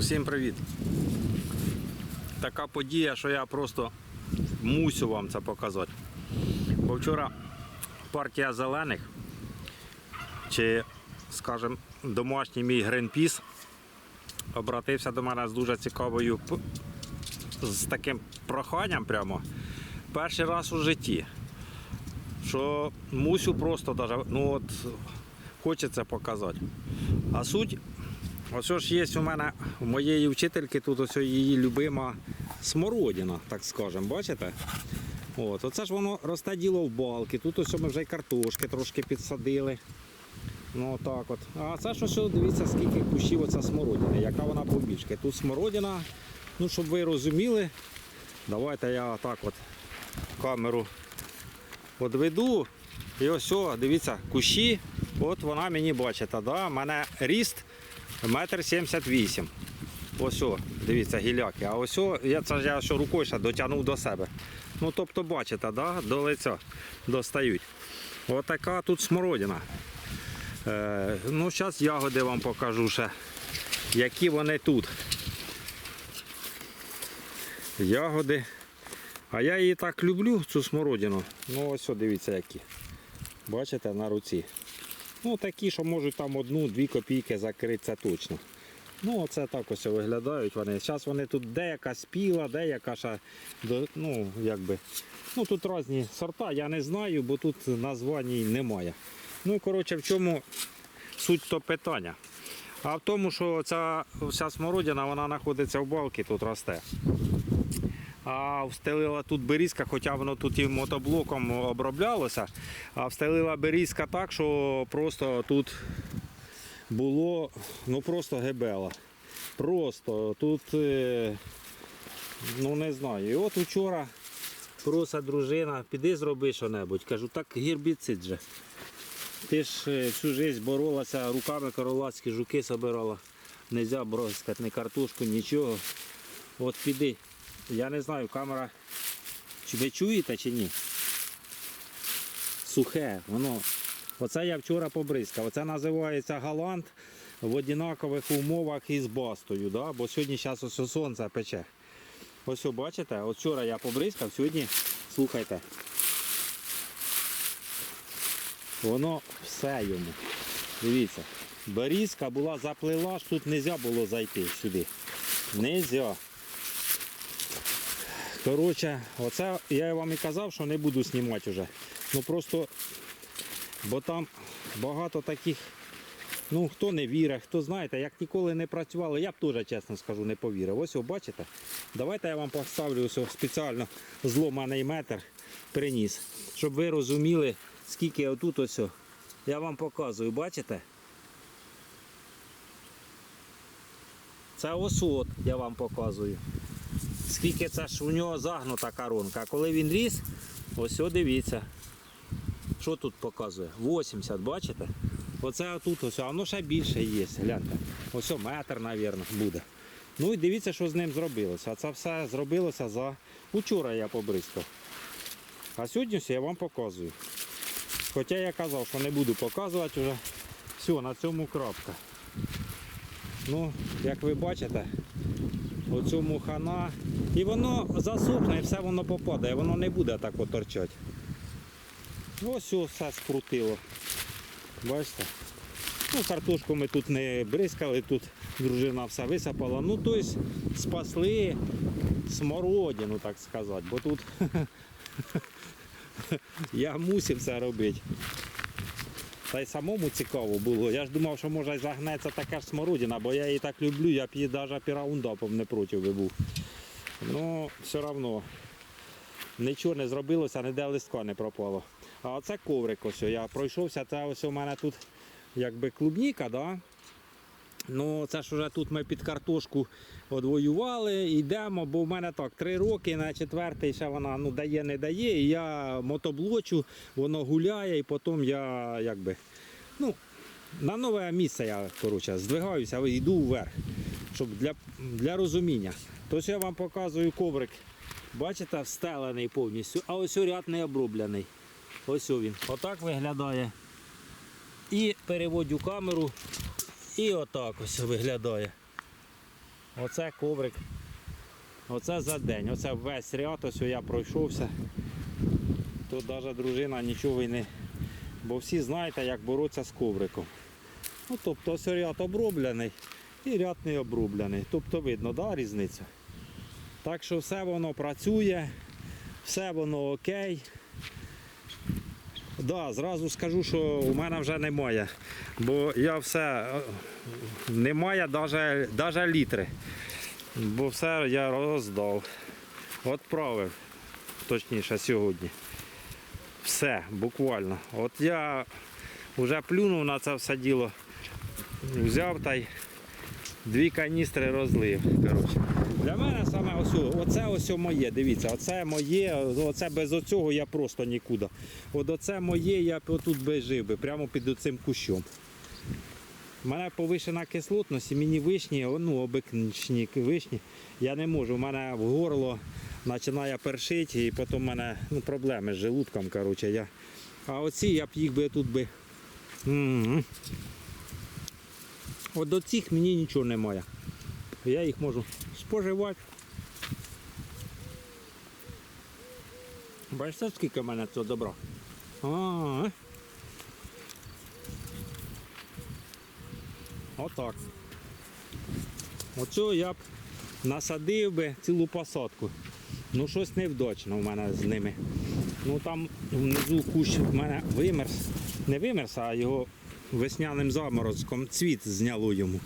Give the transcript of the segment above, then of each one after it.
Усім привіт. Така подія, що я просто мусю вам це показати. Бо вчора партія зелених, чи, скажімо, домашній мій Гринпіс обратився до мене з дуже цікавою з таким проханням прямо. Перший раз у житті. Що мусю просто даже, ну от хочеться показати. А суть Ось ж є у мене у моєї вчительки тут ось її любима смородина, так скажемо, бачите? От, оце ж воно росте діло в балки. Тут ось ми вже й картошки трошки підсадили. Ну отак от. А це ж ось дивіться, скільки кущів оця смородини, яка вона побічки. Тут смородина, ну щоб ви розуміли, давайте я так от камеру відведу. І ось, дивіться, кущі, от вона мені бачите, да? у мене ріст метр сімдесят вісім. Ось, о, дивіться, гіляки. А ось я це я що рукою ще дотягнув до себе. Ну, тобто, бачите, да? до лиця достають. Отака тут смородина. Е, ну, зараз ягоди вам покажу ще, які вони тут. Ягоди. А я її так люблю, цю смородину. Ну ось дивіться які. Бачите, на руці. Ну такі, що можуть там одну-дві копійки закрити, це точно. Ну, оце так ось виглядають вони. Зараз вони тут деяка спіла, деяка ще ну, якби. Ну тут різні сорта, я не знаю, бо тут названь немає. Ну і коротше, в чому суть то питання? А в тому, що ця вся смородина вона знаходиться в балці, тут росте. А встелила тут берізка, хоча воно тут і мотоблоком оброблялося, а встелила берізка так, що просто тут було ну просто гебела. Просто тут, е, ну не знаю. І от вчора просить дружина, піди зроби що-небудь. Кажу, так гербіцид же. Ти ж е, всю життя боролася, руками королацькі жуки собирала. Нельзя бросити ні картошку, нічого. От піди. Я не знаю, камера. Чи ви чуєте чи ні? Сухе, воно. Оце я вчора побризкав. Оце називається галант в однакових умовах із бастою. Да? Бо сьогодні зараз ось сонце пече. Ось бачите, от вчора я побризкав, сьогодні, слухайте. Воно все йому. Дивіться. Берізка була заплила, ж тут не можна було зайти сюди. Нельзя. Коротше, оце я вам і казав, що не буду знімати вже. Ну просто, бо там багато таких, ну хто не вірить, хто знаєте, як ніколи не працювали, я б теж, чесно скажу, не повірив. Ось о, бачите? Давайте я вам поставлю ось спеціально зломаний метр приніс, щоб ви розуміли, скільки отут ось. о. Я вам показую, бачите? Це осот, я вам показую. Скільки це ж у нього загнута коронка. А коли він ріс, ось дивіться. Що тут показує? 80, бачите? Оце тут ось, воно ще більше є. Гляньте. Ось метр, мабуть, буде. Ну і дивіться, що з ним зробилося. Це все зробилося за учора я побризкав. А сьогодні все я вам показую. Хоча я казав, що не буду показувати вже. Все, на цьому крапка. Ну, як ви бачите, оцю мухана. І воно засохне і все воно попадає, воно не буде так от торчати. Ось ось все скрутило. Бачите? Ну, картошку ми тут не бризкали, тут дружина все висипала. Ну, тобто спасли смородину, так сказати, бо тут я мусив це робити. Та й самому цікаво було. Я ж думав, що може загнеться така ж смородина, бо я її так люблю, я б її навіть піраундапом не проти би був. Ну, все одно нічого не зробилося, ніде листка не пропало. А оце коврик ось. Я пройшовся, це ось у мене тут якби клубніка, да? Ну, це ж вже тут ми під картошку одвоювали, йдемо, бо в мене так три роки, на четвертий ще вона ну, дає, не дає. І я мотоблочу, воно гуляє, і потім я якби. Ну, на нове місце я коротше, здвигаюся, йду вверх, щоб для, для розуміння. Тобто я вам показую коврик. Бачите, встелений повністю, а ось ряд не оброблений. Ось він. Отак виглядає. І переводю камеру. І отак ось виглядає. Оце коврик. Оце за день. Оце весь ряд, ось я пройшовся. Тут навіть дружина нічого й не. Бо всі знаєте, як боротися з ковриком. Ну, тобто ось ряд оброблений і ряд не оброблений. Тобто видно, да, різницю. Так що все воно працює, все воно окей. Да, зразу скажу, що у мене вже немає. Бо я все немає навіть, літри. Бо все я роздав. Відправив, точніше, сьогодні. Все, буквально. От я вже плюнув на це все діло. Взяв та й дві каністри розлив. Коротше. Для мене саме ось, оце ось моє, дивіться, оце моє, оце без оцього я просто нікуди. От оце моє, я б отут би жив би, прямо під оцим кущом. У мене повишена кислотність, і мені вишні, ну, обикнічні вишні, я не можу. У мене в горло починає першити, і потім в мене ну, проблеми з желудком. Коротше, я... А оці я б їх би тут би. М-м. От до цих мені нічого немає. Я їх можу споживати. Бачите, скільки в мене цього добра? А, Отак. Оцю я б насадив би цілу посадку. Ну щось невдачно в мене з ними. Ну там внизу кущ в мене вимерз. Не вимерз, а його весняним заморозком цвіт зняло йому.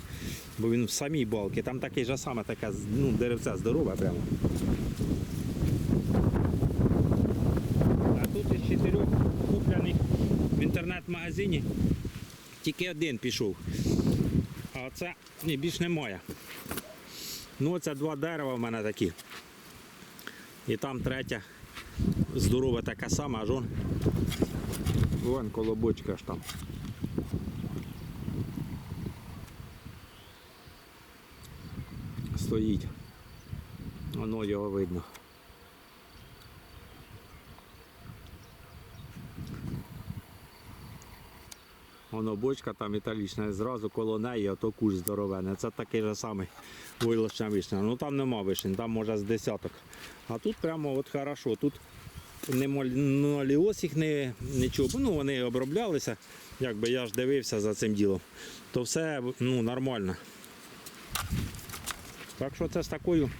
Бо він в самій балці. Там таке ж саме таке ну, деревце здорове прямо. А тут із чотирьох куплених в інтернет-магазині тільки один пішов. А це ні, більш немає. Ну, це два дерева в мене такі. І там третя здорова така сама, аж он. Вон колобочка ж там. Стоїть. Воно його видно. Воно бочка там металічна, і зразу коло неї ото кущ здоровений. Це такий же самий вилочна вишня. Ну там нема вишень, там може з десяток. А тут прямо от хорошо. Тут не моліоз їх не, нічого. Ну вони оброблялися, якби я ж дивився за цим ділом. То все ну, нормально. Так що це з такою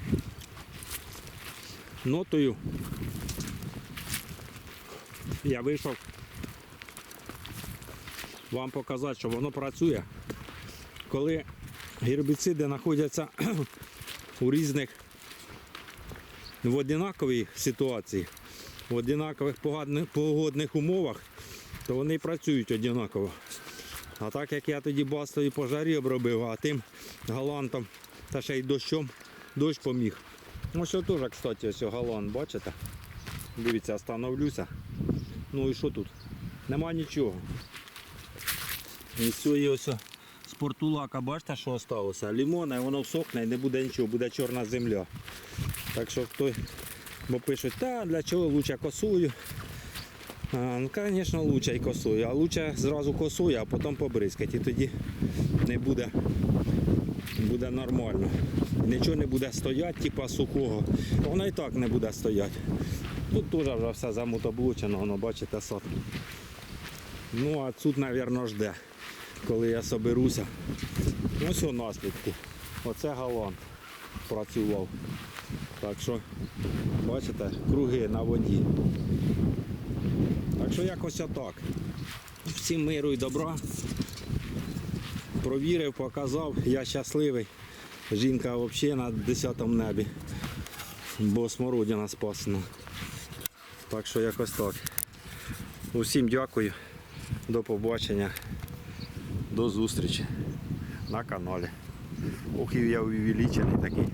нотою я вийшов вам показати, що воно працює. Коли гербіциди знаходяться у різних в однаковій ситуації, в однакових погодних, умовах, то вони працюють однаково. А так як я тоді бастові пожарі обробив, а тим галантом та ще й дощом, дощ поміг. Ось що теж, кстати, ось галант, бачите? Дивіться, остановлюся. Ну і що тут? Нема нічого. І з цієї ось спортулака, бачите, що залишилося? Лімона, воно всохне і не буде нічого, буде чорна земля. Так що хто, бо пишуть, та для чого лучше косую. А, ну, звісно, лучше і косую, а лучше зразу косую, а потім побризкати. І тоді не буде, буде нормально. Нічого не буде стояти, типа сухого. Воно і так не буде стояти. Тут теж вже все замутоблучено, воно бачите сад. Ну а тут, мабуть, жде, коли я соберуся. Ось о наслідки. Оце галант працював. Так що, бачите, круги на воді. Так що якось отак. Всім миру і добра. Провірив, показав, я щасливий. Жінка взагалі на 10 небі. Бо смородина спасена. Так що якось так. Усім дякую. До побачення. До зустрічі на каналі. Ох, я увеличений такий.